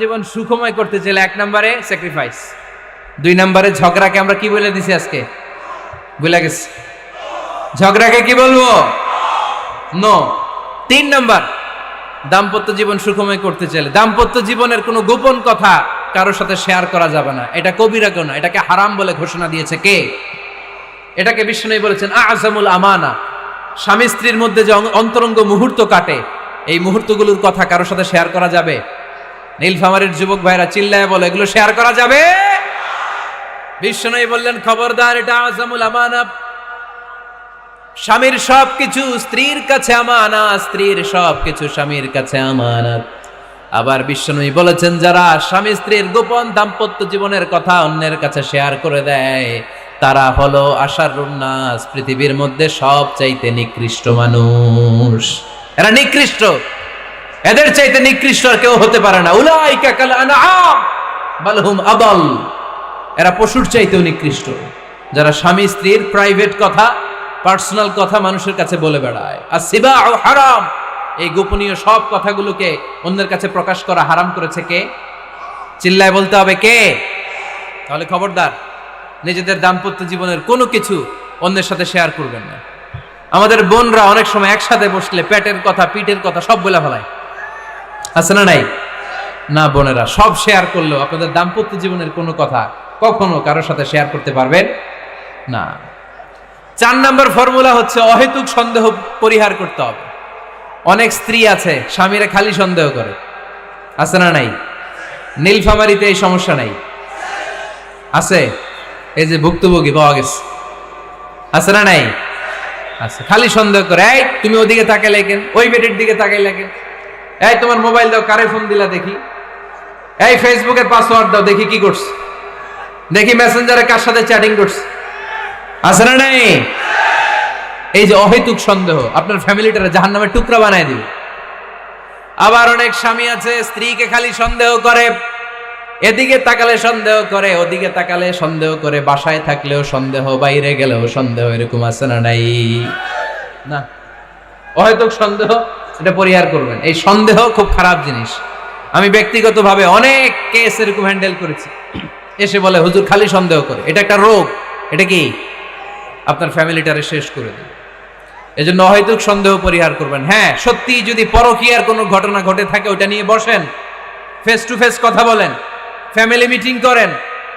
জীবন সুখময় করতে চাইলে এক নম্বরে স্যাক্রিফাইস দুই নম্বরে ঝগড়াকে আমরা কি বলে দিছি আজকে? ভুলে গেছি। ঝগড়াকে কি বলব? নো তিন নাম্বার, দাম্পত্য জীবন সুখময় করতে চাইলে। দাম্পত্য জীবনের কোনো গোপন কথা কারোর সাথে শেয়ার করা যাবে না। এটা কবিরা কেউ না এটাকে হারাম বলে ঘোষণা দিয়েছে কে? এটাকে বিষ্ণু বলেছেন আজমুল আমানা। স্বামী স্ত্রীর মধ্যে যে অন্তরঙ্গ মুহূর্ত কাটে, এই মুহূর্তগুলোর কথা কারোর সাথে শেয়ার করা যাবে? নীলফামারীর যুবক ভাইরা চিল্লায় বলে, এগুলো শেয়ার করা যাবে? বিষ্ণু বললেন, খবরদার, এটা আজমুল আমানা স্বামীর সব কিছু স্ত্রীর কাছে আমানা স্ত্রীর সব কিছু স্বামীর কাছে আমানত। আবার বিশ্বনবী বলেছেন, যারা স্বামী স্ত্রীর গোপন দাম্পত্য জীবনের কথা অন্যের কাছে শেয়ার করে দেয়, তারা হলো আশার পৃথিবীর মধ্যে সব চাইতে নিকৃষ্ট মানুষ। এরা নিকৃষ্ট। এদের চাইতে নিকৃষ্ট আর কেউ হতে পারে না। উলাইকা কাল আনআম বাল হুম আদল। এরা পশুর চাইতেও নিকৃষ্ট। যারা স্বামী, স্ত্রীর প্রাইভেট কথা, পার্সোনাল কথা মানুষের কাছে বলে বেড়ায়। আর সিবা হারাম, এই গোপনীয় সব কথাগুলোকে অন্যের কাছে প্রকাশ করা হারাম করেছে কে? চিল্লায় বলতে হবে কে? তাহলে খবরদার, নিজেদের দাম্পত্য জীবনের কোনো কিছু অন্যের সাথে শেয়ার করবেন না। আমাদের বোনরা অনেক সময় একসাথে বসলে পেটের কথা, পিঠের কথা সব বলে ফেলায় আছে না নাই? না বোনেরা, সব শেয়ার করলেও আপনাদের দাম্পত্য জীবনের কোনো কথা কখনো কারোর সাথে শেয়ার করতে পারবেন না। চার নাম্বার ফর্মুলা হচ্ছে অহেতুক সন্দেহ পরিহার করতে হবে। অনেক স্ত্রী আছে, স্বামীরা খালি সন্দেহ করে। আছে না নাই? নীলফামারিতে এই সমস্যা নাই। আছে? এই যে ভুক্তভোগী, পাওয়া গেছে। আছে না নাই? আছে, খালি সন্দেহ করে। এই, তুমি ওদিকে তাকাইলে কেন? ওই বেটির দিকে তাকাইলে কেন? এই, তোমার মোবাইল দাও, কারে ফোন দিলা দেখি? এই ফেসবুকের পাসওয়ার্ড দাও, দেখি কি করছে। দেখি মেসেঞ্জারে কার সাথে চ্যাটিং করছে। আছে না নাই? এই যে অহেতুক সন্দেহ, আপনার ফ্যামিলিটারে জাহান নামে টুকরা বানায় দিবে। আবার অনেক স্বামী আছে, স্ত্রীকে খালি সন্দেহ করে, এদিকে তাকালে সন্দেহ করে, ওদিকে তাকালে সন্দেহ করে, বাসায় থাকলেও সন্দেহ, বাইরে গেলেও সন্দেহ, এরকম আছে না নাই? না। অহেতুক সন্দেহ? এটা পরিহার করবেন। এই সন্দেহ খুব খারাপ জিনিস। আমি ব্যক্তিগতভাবে অনেক কেস এরকম হ্যান্ডেল করেছি। এসে বলে, হুজুর, খালি সন্দেহ করে। এটা একটা রোগ। এটা কি? আপনার ফ্যামিলিটারে শেষ করে দেবে এজন্য অহেতুক সন্দেহ পরিহার করবেন। হ্যাঁ সত্যি যদি পরকীয়ার কোনো ঘটনা ঘটে থাকে ওটা নিয়ে বসেন। ফেস টু ফেস কথা বলেন। ফ্যামিলি মিটিং করেন।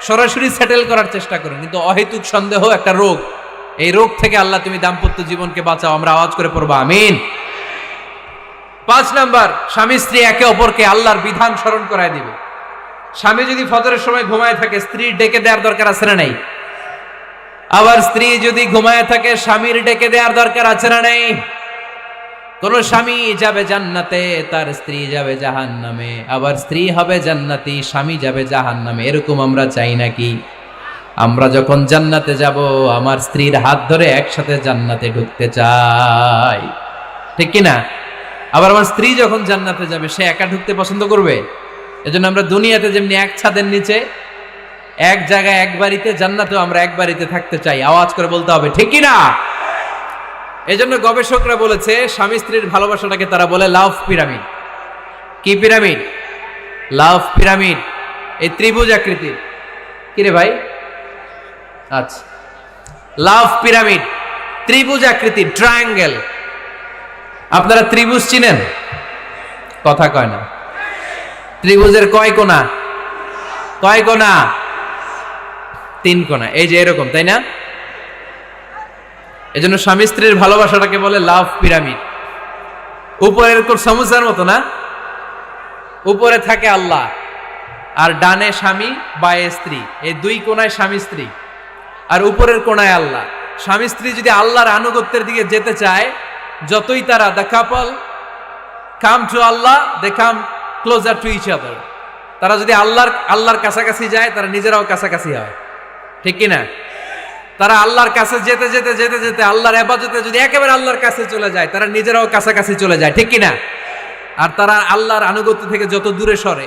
সরাসরি সেটেল করার চেষ্টা করেন। কিন্তু অহেতুক সন্দেহ একটা রোগ। এই রোগ থেকে আল্লাহ তুমি দাম্পত্য জীবনকে বাঁচাও। আমরা আওয়াজ করে পড়ব, আমিন। পাঁচ নাম্বার, স্বামী স্ত্রী একে অপরকে আল্লাহর বিধান স্মরণ করায় দিবে। স্বামী যদি ফজরের সময় ঘুমায় থাকে, স্ত্রী ডেকে দেওয়ার দরকার আছে না নাই? আবার স্ত্রী যদি ঘুমায় থাকে, স্বামীর ডেকে দেওয়ার দরকার আছে না নেই? কোন স্বামী যাবে জান্নাতে, তার স্ত্রী যাবে জাহান নামে আবার স্ত্রী হবে জান্নাতি, স্বামী যাবে জাহান নামে এরকম আমরা চাই নাকি? আমরা যখন জান্নাতে যাব, আমার স্ত্রীর হাত ধরে একসাথে জান্নাতে ঢুকতে চাই। ঠিক কি না আবার আমার স্ত্রী যখন জান্নাতে যাবে, সে একা ঢুকতে পছন্দ করবে? এজন্য আমরা দুনিয়াতে যেমনি এক ছাদের নিচে, এক জায়গায় এক বাড়িতে, জান্নাতেও আমরা এক বাড়িতে থাকতে চাই। আওয়াজ করে বলতে হবে, ঠিক কি না? এই জন্য গবেষকরা বলেছে, স্বামী স্ত্রীর ভালোবাসাটাকে তারা বলে লাভ পিরামিড। কি পিরামিড? Love pyramid. এই ত্রিভুজ আকৃতির। কিরে ভাই? আচ্ছা। Love pyramid. ত্রিভুজ আকৃতি ট্রায়াঙ্গেল। আপনারা ত্রিভুজ চিনেন? কথা কয় না। ত্রিভুজের কয় কোনা কয় কোনা তিন কোনা এই যে এরকম, তাই না? এই জন্য স্বামী স্ত্রীর ভালোবাসাটাকে বলে লাভ পিরামিড। উপরের সমুচার মতো না? উপরে থাকে আল্লাহ। আর ডানে স্বামী, বায়ে স্ত্রী। এই দুই কোনায় স্বামী স্ত্রী। আর উপরের কোনায় আল্লাহ। স্বামী স্ত্রী যদি আল্লাহর আনুগত্যের দিকে যেতে চায় যতই তারা the couple come to Allah they come closer to each other তারা যদি আল্লাহর আল্লাহর কাছাকাছি যায়, তারা নিজেরাও কাছাকাছি হয়। ঠিক কি না তারা আল্লাহর কাছে যেতে যেতে যেতে যেতে, আল্লাহর এবাজতে যদি একেবারে আল্লাহর কাছে চলে যায়, তারা নিজেরাও কাছাকাছি চলে যায়। ঠিক কি না আর তারা আল্লাহর আনুগত্য থেকে যত দূরে সরে,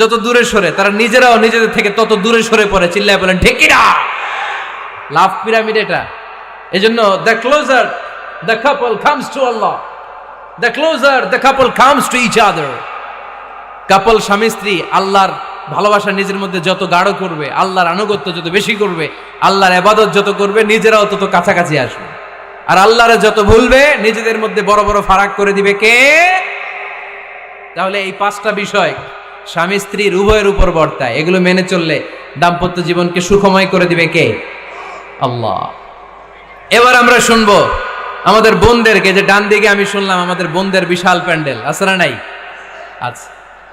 যত দূরে সরে, তারা নিজেরাও নিজেদের থেকে তত দূরে সরে পড়ে। চিল্লায় বলেন, ঠিক কি না লাভ পিরামিড এটা। এজন্য the closer the couple comes to Allah the closer the couple comes to each other couple স্বামী স্ত্রী, আল্লাহর ভালোবাসা নিজের মধ্যে যত গাঢ় করবে, আল্লাহর আনুগত্য যত বেশি করবে, আল্লাহর আবাদত যত করবে, নিজেরাও তত কাছাকাছি আসবে। আর আল্লাহরে যত ভুলবে, নিজেদের মধ্যে বড় বড় ফারাক করে দিবে কে? তাহলে এই পাঁচটা বিষয় স্বামী স্ত্রীর উভয়ের উপর বর্তায়। এগুলো মেনে চললে দাম্পত্য জীবনকে সুখময় করে দিবে কে? আল্লাহ। এবার আমরা শুনব আমাদের বোনদেরকে, যে ডান দিকে আমি শুনলাম আমাদের বোনদের বিশাল প্যান্ডেল, আছে না নাই? আচ্ছা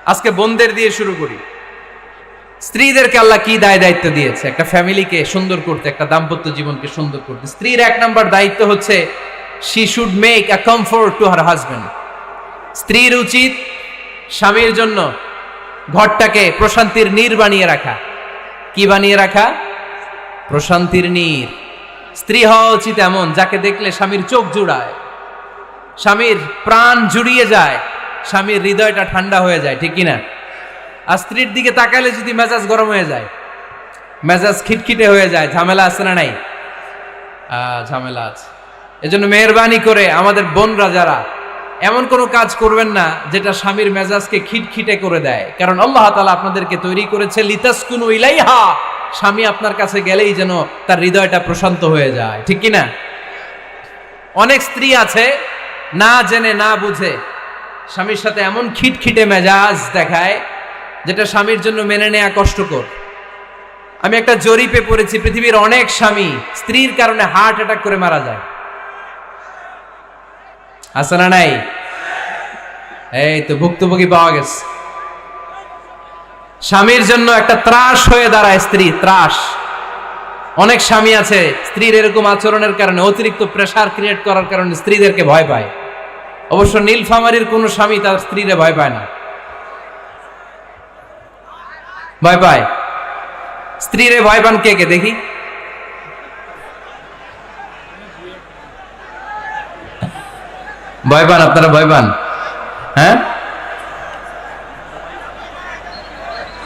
আজকে বোনদের দিয়ে শুরু করি। স্ত্রীদেরকে আল্লাহ কি দায় দায়িত্ব দিয়েছে? একটা ফ্যামিলিকে সুন্দর করতে, একটা দাম্পত্য জীবনকে সুন্দর করতে। স্ত্রীর এক নম্বর দায়িত্ব হচ্ছে she should make a comfort to her husband স্ত্রীর উচিত স্বামীর জন্য ঘরটাকে প্রশান্তির নীর বানিয়ে রাখা। কি বানিয়ে রাখা? প্রশান্তির নীর। স্ত্রী হওয়া উচিত এমন, যাকে দেখলে স্বামীর চোখ জুড়ায়। স্বামীর প্রাণ জুড়িয়ে যায়, স্বামীর হৃদয়টা ঠান্ডা হয়ে যায়, ঠিক কিনা? আর স্ত্রীর দিকে তাকালে যদি মেজাজ গরম হয়ে যায়, মেজাজ খিটখিটে হয়ে যায়, ঝামেলা আছে না নাই? ঝামেলা আছে। এজন্য মেহরবানি করে আমাদের বোনরা যারা, এমন কোনো কাজ করবেন না যেটা স্বামীর মেজাজকে খিটখিটে করে দেয়। কারণ আল্লাহ তালা আপনাদেরকে তৈরি করেছে লিতাস লিতাসকুনু ইলাইহা। স্বামী আপনার কাছে গেলেই যেন তার হৃদয়টা প্রশান্ত হয়ে যায়। ঠিক কি না অনেক স্ত্রী আছে, না জেনে, না বুঝে, স্বামীর সাথে এমন খিটখিটে মেজাজ দেখায়, যেটা স্বামীর জন্য মেনে নেওয়া কষ্টকর। আমি একটা জরিপে পড়েছি, পৃথিবীর অনেক স্বামী স্ত্রীর কারণে হার্ট অ্যাটাক করে মারা যায়। আছে না নাই? এই তো ভুক্তভোগী পাওয়া গেছে। স্বামীর জন্য একটা ত্রাস হয়ে দাঁড়ায় স্ত্রী, ত্রাস। অনেক স্বামী আছে, স্ত্রীর এরকম আচরণের কারণে, অতিরিক্ত প্রেশার ক্রিয়েট করার কারণে স্ত্রীদেরকে ভয় পায়। অবশ্য নীলফামারির কোনো স্বামী তার স্ত্রীরে ভয় পায় না। ভয় পায়। স্ত্রীরে ভয় পান কে কে? দেখি। ভয় পান, আপনারা ভয় পান। হ্যাঁ?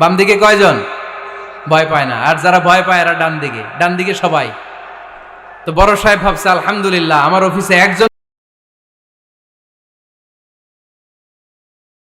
বাম দিকে কয়জন? ভয় পায় না। আর যারা ভয় পায় এরা ডান দিকে ডান দিকে সবাই। তো বড় সাহেব ভাবছে, আলহামদুলিল্লাহ, আমার অফিসে একজন